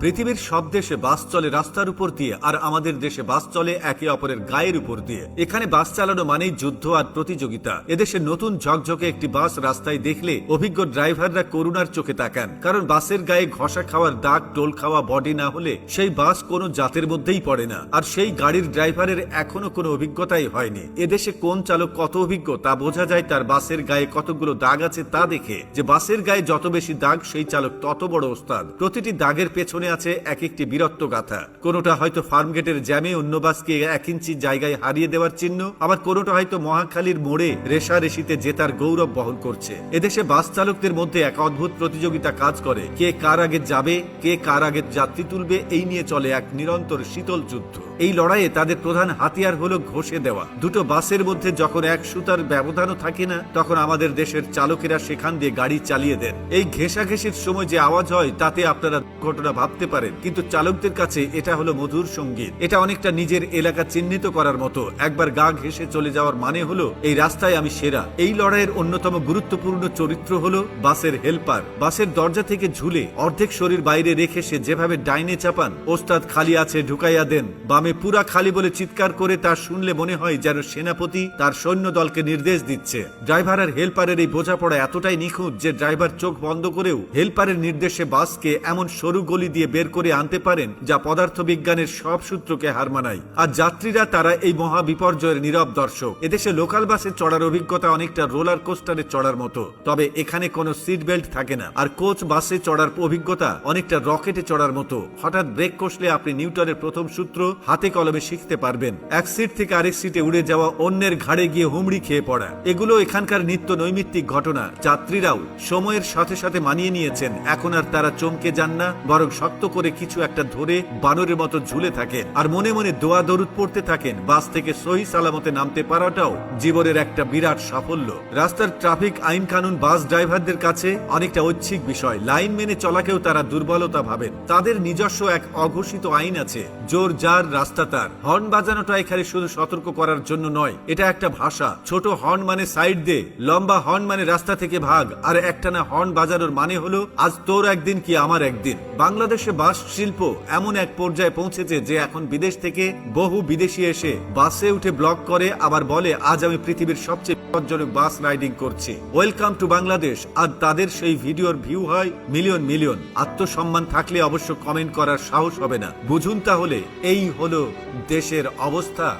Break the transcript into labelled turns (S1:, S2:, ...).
S1: পৃথিবীর সব দেশে বাস চলে রাস্তার উপর দিয়ে আর আমাদের দেশে বাস চলে একে অপরের গায়ের উপর দিয়ে। এখানে বাস চালানো মানেই যুদ্ধ আর প্রতিযোগিতা। এদেশে নতুন ঝকঝকে একটি বাস রাস্তায় দেখলে অভিজ্ঞ ড্রাইভাররা করুণার চোখে তাকান। কারণ বাসের গায়ে ঘষা খাওয়ার দাগ, টোল খাওয়া, বডি না হলে সেই বাস কোনো জাতের মধ্যেই পড়ে না। আর সেই গাড়ির ড্রাইভারের এখনও কোনো অভিজ্ঞতাই হয়নি। এদেশে কোন চালক কত অভিজ্ঞ তা বোঝা যায় তার বাসের গায়ে কতগুলো দাগ আছে তা দেখে। যে বাসের গায়ে যত বেশি দাগ, সেই চালক তত বড় ওস্তাদ। প্রতিটি দাগের পেছনে আছে এক একটি বীরত্ব গাথা। কোনোটা হয়তো ফার্মগেটের জ্যামে অন্য বাসকে এক ইঞ্চি জায়গায় হারিয়ে দেওয়ার চিহ্ন, আবার কোনোটা হয়তো মহাখালীর মোড়ে রেশারেশিতে জেতার গৌরব বহন করছে। এদেশে বাস চালকদের মধ্যে এক অদ্ভুত প্রতিযোগিতা কাজ করে। কে কার আগে যাবে, কে কার আগে যাত্রী তুলবে, এই নিয়ে চলে এক নিরন্তর শীতল যুদ্ধ। এই লড়াইয়ে তাদের প্রধান হাতিয়ার হলো ঘষে দেওয়া। দুটো বাসের মধ্যে যখন এক সুতার ব্যবধানও থাকে না, তখন আমাদের দেশের চালকেরা সেখান দিয়ে গাড়ি চালিয়ে দেন। এই ঘেঁষাঘেঁষির সময় যে আওয়াজ হয়, তাতে আপনারা ঘটনা ভাবতে পারেন। কিন্তু চালকদের কাছে এটা হলো মধুর সংগীত। এটা অনেকটা নিজের এলাকা চিহ্নিত করার মতো। একবার গা ঘেঁষে চলে যাওয়ার মানে হলো, এই রাস্তায় আমি সেরা। এই লড়াইয়ের অন্যতম গুরুত্বপূর্ণ চরিত্র হলো বাসের হেল্পার। বাসের দরজা থেকে ঝুলে অর্ধেক শরীর বাইরে রেখে সে যেভাবে ডাইনে চাপান, ওস্তাদ খালি আছে ঢুকাইয়া দেন। বামে পুরা খালি বলে চিৎকার করে তা শুনলে মনে হয় যেন সেনাপতি তার সৈন্য দলকে নির্দেশ দিচ্ছে। ড্রাইভার আর হেল্পারের এই বোঝাপড়া এতটাই নিখুঁত যে ড্রাইভার চোখ বন্ধ করেও হেল্পারের নির্দেশে বাসকে এমন সরু গলি দিয়ে বের করে আনতে পারেন, যা পদার্থবিজ্ঞানের সব সূত্রকে হার মানায়। আর যাত্রীরা তারা এই মহা বিপর্যয়ের নীরব দর্শক। এদেশে লোকাল বাসে চড়ার অভিজ্ঞতা অনেকটা রোলার কোস্টারে চড়ার মতো। তবে এখানে কোনো সিট বেল্ট থাকে না। আর কোচ বাসে চড়ার অভিজ্ঞতা অনেকটা রকেটে চড়ার মতো। হঠাৎ ব্রেক কষলে আপনি নিউটনের প্রথম সূত্র হাতে কলমে শিখতে পারবেন। এক সিট থেকে আরেক সিটে উড়ে যাওয়া অন্যের ঘাড়ে গিয়ে হুমড়ি খেয়ে পড়া। এগুলো এখানকার নিত্য নৈমিত্তিক ঘটনা। যাত্রীরাও সময়ের সাথে সাথে মানিয়ে নিয়েছেন। এখন আর তারা চমকে যান না, বরং শক্ত করে কিছু একটা ধরে বানরের মতো ঝুলে থাকেন আর মনে মনে দোয়া দরুদ পড়তে থাকেন। বাস থেকে সহি সালামতে নামতে পারাটাও জীবনের একটা বিরাট সাফল্য। রাস্তার ট্রাফিক আইন কানুন বাস ড্রাইভারদের কাছে অনেকটা ঐচ্ছিক বিষয়। লাইন মেনে চলাকেও তারা দুর্বলতা ভাবেন। তাদের নিজস্ব এক অঘোষিত আইন আছে। জোর যার রাস্তা তার। হর্ন বাজানোটা এখানে শুধু সতর্ক করার জন্য নয়, এটা একটা ভাষা। ছোট হর্ন মানে সাইড দে লম্বা হর্ন মানে রাস্তা থেকে ভাগ। আর একটানা হর্ন বাজানোর মানে হলো, আজ তোর একদিন কি আমার একদিন। বাংলাদেশে বাস শিল্প এমন এক পর্যায়ে পৌঁছেছে যে এখন বিদেশ থেকে বহু বিদেশি এসে বাসে উঠে ব্লক করে, আবার বলে, আজ আমি পৃথিবীর সবচেয়ে বিপজ্জনক বাস রাইডিং করছি। Welcome to Bangladesh. আর তাদের সেই ভিডিওর ভিউ হয় মিলিয়ন মিলিয়ন। আত্মসম্মান থাকলে অবশ্য কমেন্ট করার সাহস হবে না। বুঝুন তাহলে, এই হলো দেশের অবস্থা।